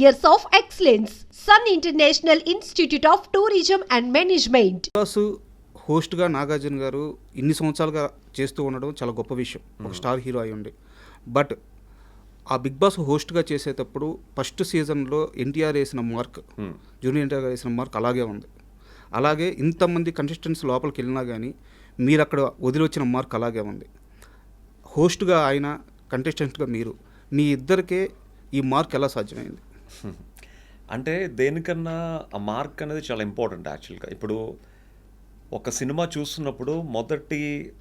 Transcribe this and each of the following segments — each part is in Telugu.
years of excellence. Sun International Institute of Tourism and Management. Boss హోస్ట్గా Nagarjuna గారు ఇన్ని సంవత్సరాలుగా చేస్తూ ఉండడం చాలా గొప్ప విషయం. ఒక స్టార్ హీరో అయి ఉండి. బట్ ఆ బిగ్ బాస్ హోస్ట్గా చేసేటప్పుడు ఫస్ట్ సీజన్లో ఎన్టీఆర్ వేసిన మార్క్ జూనియర్ ఎన్టీఆర్ గారు వేసిన మార్క్ అలాగే ఉంది. అలాగే ఇంతమంది కంటెస్టెంట్స్ లోపలికి వెళ్ళినా కానీ మీరు అక్కడ వదిలి వచ్చిన మార్క్ అలాగే ఉంది. హోస్ట్గా ఆయన కంటెస్టెంట్గా మీరు మీ ఇద్దరికే ఈ మార్క్ ఎలా సాధ్యమైంది? అంటే దేనికన్నా ఆ మార్క్ అనేది చాలా ఇంపార్టెంట్ యాక్చువల్గా. ఇప్పుడు ఒక సినిమా చూస్తున్నప్పుడు మొదటి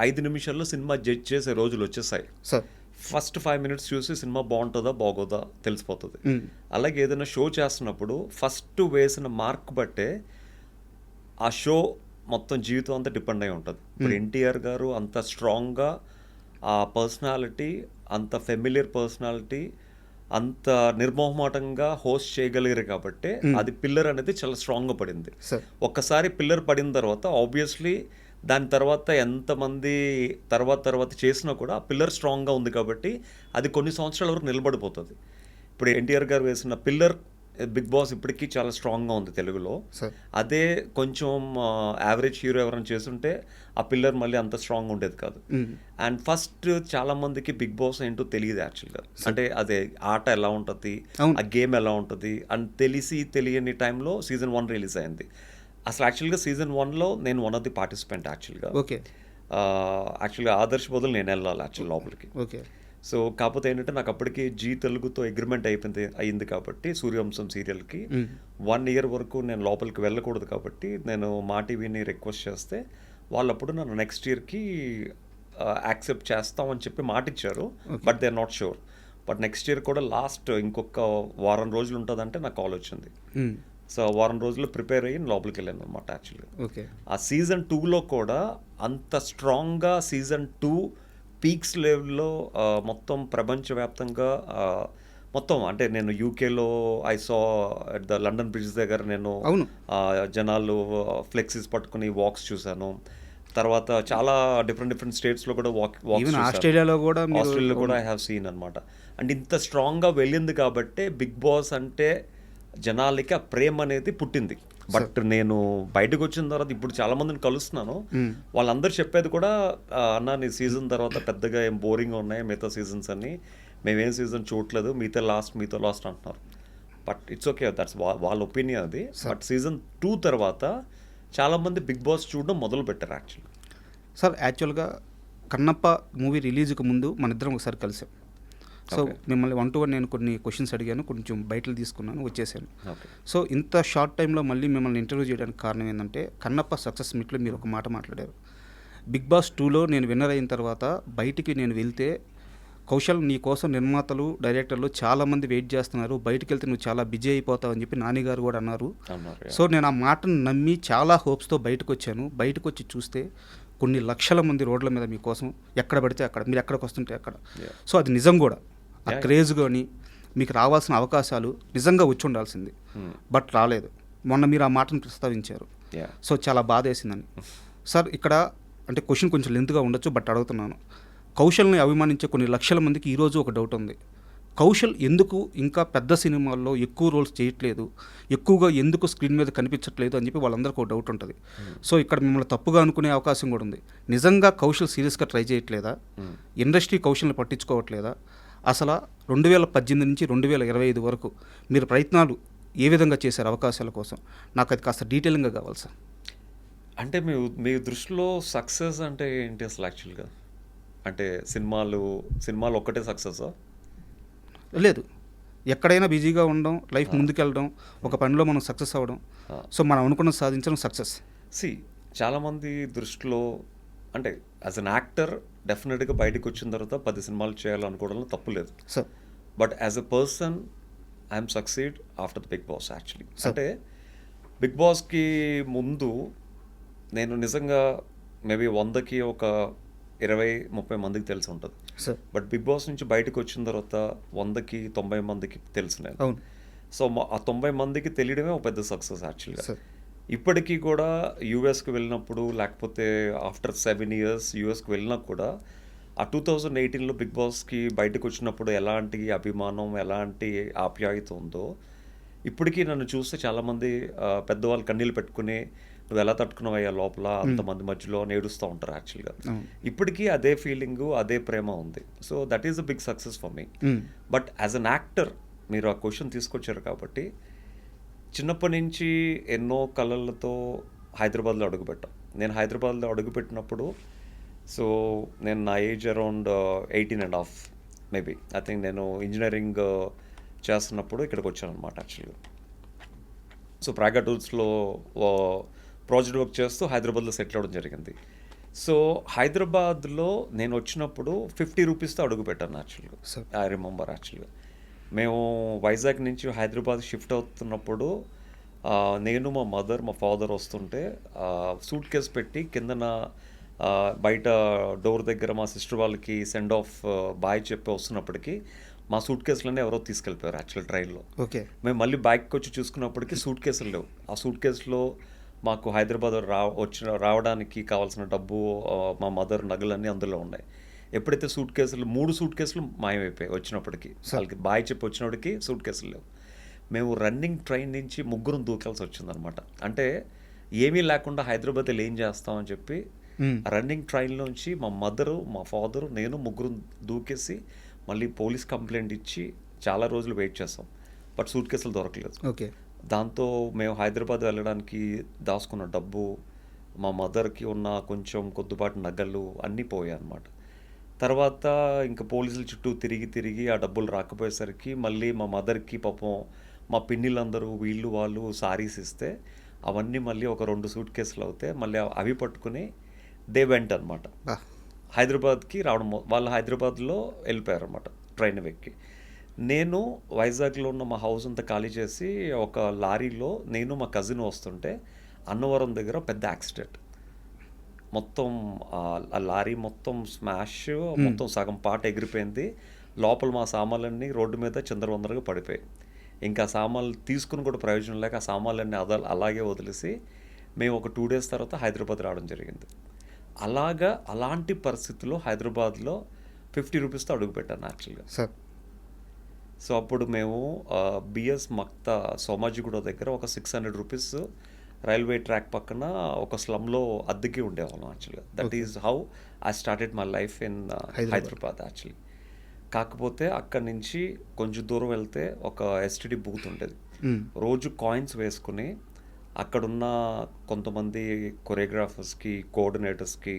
ఐదు నిమిషాల్లో సినిమా జడ్జ్ చేసే రోజులు వచ్చేసాయి. సార్. ఫస్ట్ ఫైవ్ మినిట్స్ చూసి సినిమా బాగుంటుందా బాగోదా తెలిసిపోతుంది. అలాగే ఏదైనా షో చేస్తున్నప్పుడు ఫస్ట్ వేసిన మార్క్ బట్టే ఆ షో మొత్తం జీవితం అంతా డిపెండ్ అయి ఉంటుంది. ఇప్పుడు ఎన్టీఆర్ గారు అంత స్ట్రాంగ్గా ఆ పర్సనాలిటీ అంత ఫెమిలియర్ పర్సనాలిటీ అంత నిర్మోహమాటంగా హోస్ట్ చేయగలిగారు కాబట్టి అది పిల్లర్ అనేది చాలా స్ట్రాంగ్గా పడింది. సార్. ఒక్కసారి పిల్లర్ పడిన తర్వాత ఆబ్వియస్లీ దాని తర్వాత ఎంతమంది తర్వాత తర్వాత చేసినా కూడా ఆ పిల్లర్ స్ట్రాంగ్గా ఉంది కాబట్టి అది కొన్ని సంవత్సరాల వరకు నిలబడిపోతుంది. ఇప్పుడు ఎన్టీఆర్ గారు వేసిన పిల్లర్ బిగ్ బాస్ ఇప్పటికీ చాలా స్ట్రాంగ్గా ఉంది తెలుగులో. అదే కొంచెం యావరేజ్ హీరో ఎవరైనా చేస్తుంటే ఆ పిల్లర్ మళ్ళీ అంత స్ట్రాంగ్ ఉండేది కాదు. అండ్ ఫస్ట్ చాలా మందికి బిగ్ బాస్ ఏంటో తెలియదు యాక్చువల్గా. అంటే అదే ఆట ఎలా ఉంటుంది. ఆ గేమ్ ఎలా ఉంటుంది అని తెలిసి తెలియని టైంలో సీజన్ వన్ రిలీజ్ అయింది. అసలు యాక్చువల్గా సీజన్ వన్లో నేను వన్ ఆఫ్ ది పార్టిసిపెంట్ యాక్చువల్గా. ఓకే. యాక్చువల్గా ఆదర్శ్ బదులు నేను వెళ్ళాలి యాక్చువల్ లోపలికి. ఓకే. సో కాకపోతే ఏంటంటే నాకు అప్పటికి జీ తెలుగుతో అగ్రిమెంట్ అయిపోయింది అయింది కాబట్టి సూర్యవంశం సీరియల్కి. వన్ ఇయర్ వరకు నేను లోపలికి వెళ్ళకూడదు కాబట్టి నేను మా టీవీని రిక్వెస్ట్ చేస్తే వాళ్ళప్పుడు నన్ను నెక్స్ట్ ఇయర్కి యాక్సెప్ట్ చేస్తామని చెప్పి మాట ఇచ్చారు but they are not sure but next year కూడా లాస్ట్ ఇంకొక వారం రోజులు ఉంటుందంటే నాకు కాల్ వచ్చింది. సో వారం రోజులు ప్రిపేర్ అయ్యి లోపలికి వెళ్ళాను అనమాట యాక్చువల్గా ఓకే. ఆ సీజన్ టూలో కూడా అంత స్ట్రాంగ్గా సీజన్ టూ పీక్స్ లెవెల్లో మొత్తం ప్రపంచవ్యాప్తంగా మొత్తం అంటే నేను యూకేలో I saw at the London Bridge దగ్గర నేను అవును. జనాలు ఫ్లెక్సీస్ పట్టుకుని వాక్స్ చూశాను. తర్వాత చాలా డిఫరెంట్ డిఫరెంట్ స్టేట్స్లో కూడా వాక్ Even ఆస్ట్రేలియాలో కూడా ఆస్ట్రేలియాలో కూడా ఐ హ్యావ్ సీన్ అనమాట అండ్ ఇంత స్ట్రాంగ్గా వెళ్ళింది కాబట్టి బిగ్ బాస్ అంటే జనాలకి ఆ ప్రేమ అనేది పుట్టింది. బట్ నేను బయటకు వచ్చిన తర్వాత ఇప్పుడు చాలా మందిని కలుస్తున్నాను. వాళ్ళందరూ చెప్పేది కూడా "ఆ, అన్న నీ సీజన్ తర్వాత పెద్దగా ఏం బోరింగ్ ఉన్నాయి మిగతా సీజన్స్ అన్ని. మేమేం సీజన్ చూడట్లేదు మీతో లాస్ట్ మీతో లాస్ట్ అంటున్నారు. బట్ ఇట్స్ ఓకే దట్స్ వాళ్ళ ఒపీనియన్ అది. బట్ సీజన్ టూ తర్వాత చాలా మంది బిగ్ బాస్ చూడడం మొదలు పెట్టారు యాక్చువల్లీ సార్ యాక్చువల్గా కన్నప్ప మూవీ రిలీజ్కి ముందు మన ఇద్దరం ఒకసారి కలిసాం. సో మిమ్మల్ని వన్ టు వన్ నేను కొన్ని క్వశ్చన్స్ అడిగాను కొంచెం బయటలు తీసుకున్నాను వచ్చేసాను. సో ఇంత షార్ట్ టైంలో మళ్ళీ మిమ్మల్ని ఇంటర్వ్యూ చేయడానికి కారణం ఏంటంటే కన్నప్ప సక్సెస్ మీట్లో మీరు ఒక మాట మాట్లాడారు. బిగ్ బాస్ టూలో నేను విన్నర్ అయిన తర్వాత బయటికి నేను వెళ్తే కౌశల్ నీ కోసం నిర్మాతలు డైరెక్టర్లు చాలామంది వెయిట్ చేస్తున్నారు. బయటికి వెళ్తే నువ్వు చాలా బిజీ అయిపోతావు అని చెప్పి నాని గారు కూడా అన్నారు. సో నేను ఆ మాటను నమ్మి చాలా హోప్స్తో బయటకు వచ్చాను బయటకు వచ్చి చూస్తే కొన్ని లక్షల మంది రోడ్ల మీద మీకోసం ఎక్కడ పడితే అక్కడ మీరు ఎక్కడికి వస్తుంటే అక్కడ. సో అది నిజం కూడా. ఆ. క్రేజ్ కానీ మీకు రావాల్సిన అవకాశాలు నిజంగా వచ్చి ఉండాల్సింది Hmm. బట్ రాలేదు. మొన్న మీరు ఆ మాటను ప్రస్తావించారు. సో చాలా బాధ వేసిందని సార్ ఇక్కడ అంటే క్వశ్చన్ కొంచెం లెంత్గా ఉండొచ్చు బట్ అడుగుతున్నాను. కౌశల్ని అభిమానించే కొన్ని లక్షల మందికి ఈరోజు ఒక డౌట్ ఉంది. కౌశల్ ఎందుకు ఇంకా పెద్ద సినిమాల్లో ఎక్కువ రోల్స్ చేయట్లేదు ఎక్కువగా ఎందుకు స్క్రీన్ మీద కనిపించట్లేదు అని చెప్పి వాళ్ళందరికీ ఒక డౌట్ ఉంటుంది. సో ఇక్కడ మిమ్మల్ని తప్పుగా అనుకునే అవకాశం కూడా ఉంది. నిజంగా కౌశల్ సీరియస్గా ట్రై చేయట్లేదా? ఇండస్ట్రీ కౌశల్ని పట్టించుకోవట్లేదా? అసలు రెండు వేల పద్దెనిమిది నుంచి రెండు వేల ఇరవై ఐదు వరకు మీరు ప్రయత్నాలు ఏ విధంగా చేశారు అవకాశాల కోసం? నాకు అది కాస్త డీటెయిలింగ్గా కావాలి సార్. అంటే మీ మీ దృష్టిలో సక్సెస్ అంటే ఏంటి అసలు యాక్చువల్గా? అంటే సినిమాలు సినిమాలు ఒక్కటే సక్సెసా? లేదు. ఎక్కడైనా బిజీగా ఉండడం లైఫ్ ముందుకెళ్ళడం ఒక పనిలో మనం సక్సెస్ అవ్వడం. సో మనం అనుకున్న సాధించడం సక్సెస్. సి చాలామంది దృష్టిలో అంటే యాజ్ అన్ యాక్టర్ డెఫినెట్గా బయటకు వచ్చిన తర్వాత పది సినిమాలు చేయాలనుకోవడంలో తప్పు లేదు. Sir but as a person I'm succeed after the Bigg Boss actually అంటే బిగ్ బాస్కి ముందు నేను నిజంగా మేబీ వందకి ఒక ఇరవై ముప్పై మందికి తెలిసి ఉంటుంది. బట్ బిగ్ బాస్ నుంచి బయటకు వచ్చిన తర్వాత వందకి తొంభై మందికి తెలుసు నేను అవును. సో ఆ తొంభై మందికి తెలియడమే ఒక పెద్ద సక్సెస్ యాక్చువల్గా సార్ ఇప్పటికీ కూడా యూఎస్కి వెళ్ళినప్పుడు లేకపోతే ఆఫ్టర్ సెవెన్ ఇయర్స్ యూఎస్కి వెళ్ళినా కూడా ఆ టూ థౌజండ్ ఎయిటీన్లో బిగ్ బాస్కి బయటకు వచ్చినప్పుడు ఎలాంటి అభిమానం ఎలాంటి ఆప్యాయత ఉందో ఇప్పటికీ నన్ను చూస్తే చాలామంది పెద్దవాళ్ళు కన్నీళ్ళు పెట్టుకుని నువ్వు ఎలా తట్టుకున్నావయ్యా లోపల? అంతమంది మధ్యలో నేడుస్తూ ఉంటారు యాక్చువల్గా ఇప్పటికీ అదే ఫీలింగ్ అదే ప్రేమ ఉంది. So that is a big success for me. But as an actor మీరు ఆ క్వశ్చన్ తీసుకొచ్చారు కాబట్టి చిన్నప్పటి నుంచి ఎన్నో కళలతో హైదరాబాద్లో అడుగుపెట్టాం. నేను హైదరాబాద్లో అడుగుపెట్టినప్పుడు సో నేను నా age around eighteen and half maybe. I think నేను ఇంజనీరింగ్ చేస్తున్నప్పుడు ఇక్కడికి వచ్చాను అనమాట యాక్చువల్గా. సో ప్రాగా టూల్స్లో ప్రాజెక్ట్ వర్క్ చేస్తూ హైదరాబాద్లో సెటిల్ అవ్వడం జరిగింది. సో హైదరాబాద్లో నేను వచ్చినప్పుడు ఫిఫ్టీ రూపీస్తో అడుగు పెట్టాను యాక్చువల్గా. ఐ రిమెంబర్ యాక్చువల్గా. మేము వైజాగ్ నుంచి హైదరాబాద్ షిఫ్ట్ అవుతున్నప్పుడు నేను మా మదర్ మా ఫాదర్ వస్తుంటే సూట్ కేస్ పెట్టి కిందన బయట డోర్ దగ్గర మా సిస్టర్ వాళ్ళకి సెండ్ ఆఫ్ బాయ్ చెప్పి వస్తున్నప్పటికి మా సూట్ కేసులన్నీ ఎవరో తీసుకెళ్ళిపోయారు యాక్చువల్ ట్రైన్లో ఓకే. మేము మళ్ళీ బ్యాగ్కి వచ్చి చూసుకున్నప్పటికీ సూట్ కేసులు లేవు. ఆ సూట్ కేసులో మాకు హైదరాబాద్ రా వచ్చిన రావడానికి కావాల్సిన డబ్బు మా మదర్ నగలన్నీ అందులో ఉన్నాయి. ఎప్పుడైతే సూట్ కేసులు మూడు సూట్ కేసులు మాయమైపోయాయి వచ్చినప్పటికి. వాళ్ళకి బాయ్ చెప్పి వచ్చినప్పటికి సూట్ కేసులు లేవు. మేము రన్నింగ్ ట్రైన్ నుంచి ముగ్గురం దూకాల్సి వచ్చిందనమాట అంటే ఏమీ లేకుండా హైదరాబాద్ ఏం చేస్తామని చెప్పి. రన్నింగ్ ట్రైన్లోంచి మా మదరు మా ఫాదరు నేను ముగ్గురు దూకేసి మళ్ళీ పోలీస్ కంప్లైంట్ ఇచ్చి చాలా రోజులు వెయిట్ చేస్తాం. బట్ సూట్ కేసులు దొరకలేదు. ఓకే. దాంతో మేము హైదరాబాద్ వెళ్ళడానికి దాచుకున్న డబ్బు మా మదర్కి ఉన్న కొంచెం కొద్దిపాటి నగలు అన్నీ పోయాయి అన్నమాట తర్వాత ఇంకా పోలీసుల చుట్టూ తిరిగి తిరిగి ఆ డబ్బులు రాకపోయేసరికి మళ్ళీ మా మదర్కి పాపం మా పిన్నిలందరూ వీళ్ళు వాళ్ళు సారీస్ ఇస్తే అవన్నీ మళ్ళీ ఒక రెండు సూట్ కేసులు అవుతే మళ్ళీ అవి పట్టుకుని దే వెంట అనమాట హైదరాబాద్కి రావడం వాళ్ళు హైదరాబాద్లో వెళ్ళిపోయారు అనమాట ట్రైన్ ఎక్కి. నేను వైజాగ్లో ఉన్న మా హౌస్ అంతా ఖాళీ చేసి ఒక లారీలో నేను మా కజిన్ వస్తుంటే అన్నవరం దగ్గర పెద్ద యాక్సిడెంట్. మొత్తం ఆ లారీ మొత్తం స్మాష్ మొత్తం సగం పాట ఎగిరిపోయింది. లోపల మా సామాన్లన్నీ రోడ్డు మీద చిందరవందరగా పడిపోయాయి. ఇంకా సామాన్లు తీసుకుని కూడా ప్రయోజనం లేక ఆ సామాన్లన్నీ అద అలాగే వదిలేసి మేము ఒక టూ డేస్ తర్వాత హైదరాబాద్ రావడం జరిగింది. అలాగా అలాంటి పరిస్థితుల్లో హైదరాబాద్లో ఫిఫ్టీ రూపీస్తో అడుగుపెట్టాను యాక్చువల్గా. సార్. సో అప్పుడు మేము బిఎస్ మక్తా సోమాజిగూడ దగ్గర ఒక six hundred rupees railway track పక్కన ఒక స్లమ్లో అద్దెకి ఉండేవాళ్ళం యాక్చువల్గా that is how I started my life in Hyderabad. Actually కాకపోతే అక్కడి నుంచి కొంచెం దూరం వెళ్తే ఒక ఎస్టిడి బూత్ ఉండేది మ్మ్. రోజు కాయిన్స్ వేసుకుని అక్కడున్న కొంతమంది కొరియోగ్రాఫర్స్కి కోఆర్డినేటర్స్కి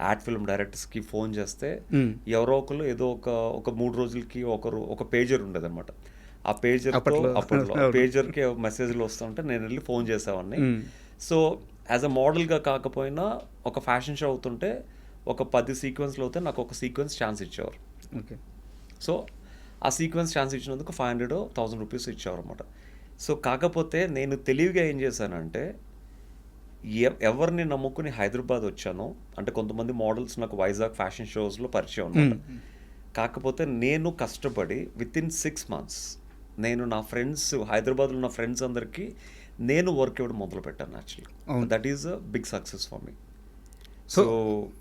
యాడ్ ఫిల్మ్ డైరెక్టర్స్కి ఫోన్ చేస్తే మ్మ్. ఎవరో ఒకరు ఏదో ఒక ఒక మూడు రోజులకి ఒకరు ఒక పేజర్ ఉండేది అనమాట ఆ పేజర్ అప్పట్లో. పేజర్కి మెసేజ్లు వస్తుంటే నేను వెళ్ళి ఫోన్ చేసేవాడిని. సో యాజ్ అ మోడల్గా కాకపోయినా ఒక ఫ్యాషన్ షో అవుతుంటే ఒక పది సీక్వెన్స్లు అవుతే నాకు ఒక సీక్వెన్స్ ఛాన్స్ ఇచ్చేవారు. ఓకే. సో ఆ సీక్వెన్స్ ఛాన్స్ ఇచ్చినందుకు ఫైవ్ హండ్రెడ్ థౌసండ్ రూపీస్ ఇచ్చేవారు అనమాట సో కాకపోతే నేను తెలివిగా ఏం చేశానంటే ఎవరిని నమ్ముకుని హైదరాబాద్ వచ్చానో అంటే కొంతమంది మోడల్స్ నాకు వైజాగ్ ఫ్యాషన్ షోస్లో పరిచయం అనమాట కాకపోతే నేను కష్టపడి విత్ ఇన్ సిక్స్ మంత్స్ నేను నా ఫ్రెండ్స్ హైదరాబాద్లో ఉన్న ఫ్రెండ్స్ అందరికీ నేను వర్క్ ఇవ్వడం మొదలు పెట్టాను actually. That is a big success for me so so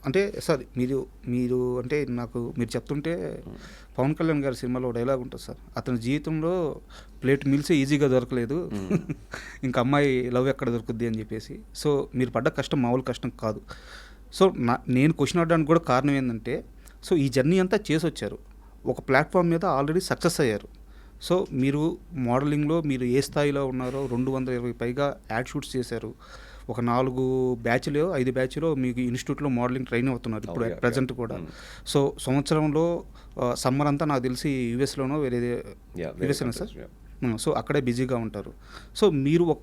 అంటే సార్ మీరు మీరు అంటే నాకు మీరు చెప్తుంటే పవన్ కళ్యాణ్ గారి సినిమాలో డైలాగ్ ఉంటుంది సార్. అతని జీవితంలో ప్లేట్ మీల్స్ ఈజీగా దొరకలేదు. ఇంకా అమ్మాయి లవ్ ఎక్కడ దొరుకుద్ది అని చెప్పేసి. సో మీరు పడ్డ కష్టం మామూలు కష్టం కాదు. సో నా నేను క్వశ్చన్ అడడానికి కూడా కారణం ఏంటంటే సో ఈ జర్నీ అంతా చేసి వచ్చారు ఒక ప్లాట్ఫామ్ మీద ఆల్రెడీ సక్సెస్ అయ్యారు. సో మీరు మోడలింగ్లో మీరు ఏ స్థాయిలో ఉన్నారో రెండు వందల ఇరవై పైగా యాడ్ షూట్స్ చేశారు. ఒక నాలుగు బ్యాచ్లు ఐదు బ్యాచ్లో మీకు ఇన్స్టిట్యూట్లో మోడలింగ్ ట్రైన్ అవుతున్నారు ఇప్పుడు ప్రజెంట్. కూడా. సో సంవత్సరంలో సమ్మర్ అంతా నాకు తెలిసి యూఎస్లోనో వేరే యూఎస్ఏనా సార్? సో అక్కడే బిజీగా ఉంటారు. సో మీరు ఒక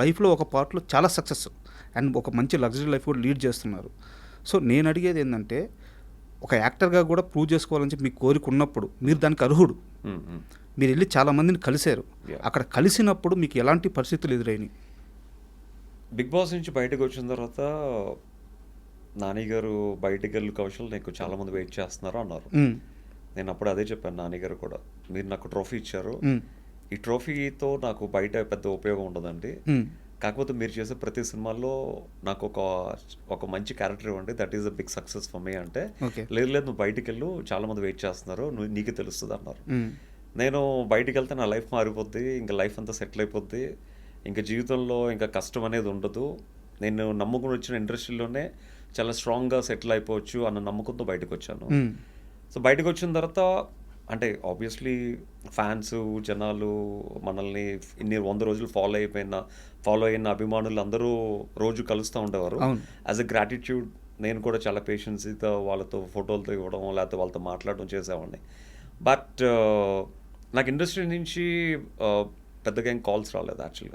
లైఫ్లో ఒక పార్ట్లో చాలా సక్సెస్ అండ్ ఒక మంచి లగ్జరీ లైఫ్ కూడా లీడ్ చేస్తున్నారు. సో నేను అడిగేది ఏంటంటే ఒక యాక్టర్గా కూడా ప్రూవ్ చేసుకోవాలని చెప్పి మీ కోరిక ఉన్నప్పుడు మీరు దానికి అర్హుడు. మీరు వెళ్ళి చాలా మందిని కలిశారు. అక్కడ కలిసినప్పుడు మీకు ఎలాంటి పరిస్థితులు ఎదురైనాయి? బిగ్ బాస్ నుంచి బయటకు వచ్చిన తర్వాత నాని గారు బయటకు వెళ్ళి కౌశల్ నీకు చాలా మంది వెయిట్ చేస్తున్నారు అన్నారు. నేను అప్పుడు అదే చెప్పాను నాని గారు కూడా. మీరు నాకు ట్రోఫీ ఇచ్చారు. ఈ ట్రోఫీతో నాకు బయట పెద్ద ఉపయోగం ఉండదండి. కాకపోతే మీరు చేసే ప్రతి సినిమాల్లో నాకు ఒక ఒక మంచి క్యారెక్టర్ ఇవ్వండి. That is a big success for me అంటే లేదు లేదు నువ్వు బయటికి వెళ్ళు. చాలా మంది వెయిట్ చేస్తున్నారు. నువ్వు నీకే తెలుస్తుంది అన్నారు. నేను బయటికి వెళ్తే నా లైఫ్ మారిపోద్ది ఇంకా లైఫ్ అంతా సెటిల్ అయిపోద్ది. ఇంకా జీవితంలో ఇంకా కష్టం అనేది ఉండదు. నేను నమ్ముకుని వచ్చిన ఇండస్ట్రీలోనే చాలా స్ట్రాంగ్గా సెటిల్ అయిపోవచ్చు అన్న నమ్మకంతో బయటకు వచ్చాను. సో బయటకు వచ్చిన తర్వాత అంటే ఆబ్వియస్లీ ఫ్యాన్స్ జనాలు మనల్ని ఇన్ని వంద రోజులు ఫాలో అయిపోయిన ఫాలో అయిన అభిమానులు అందరూ రోజు కలుస్తూ ఉండేవారు. యాజ్ అ గ్రాటిట్యూడ్ నేను కూడా చాలా పేషెన్సీతో వాళ్ళతో ఫోటోలతో ఇవ్వడం లేకపోతే వాళ్ళతో మాట్లాడడం చేసేవాడిని. బట్ నాకు ఇండస్ట్రీ నుంచి పెద్దగా ఏం కాల్స్ రాలేదు యాక్చువల్గా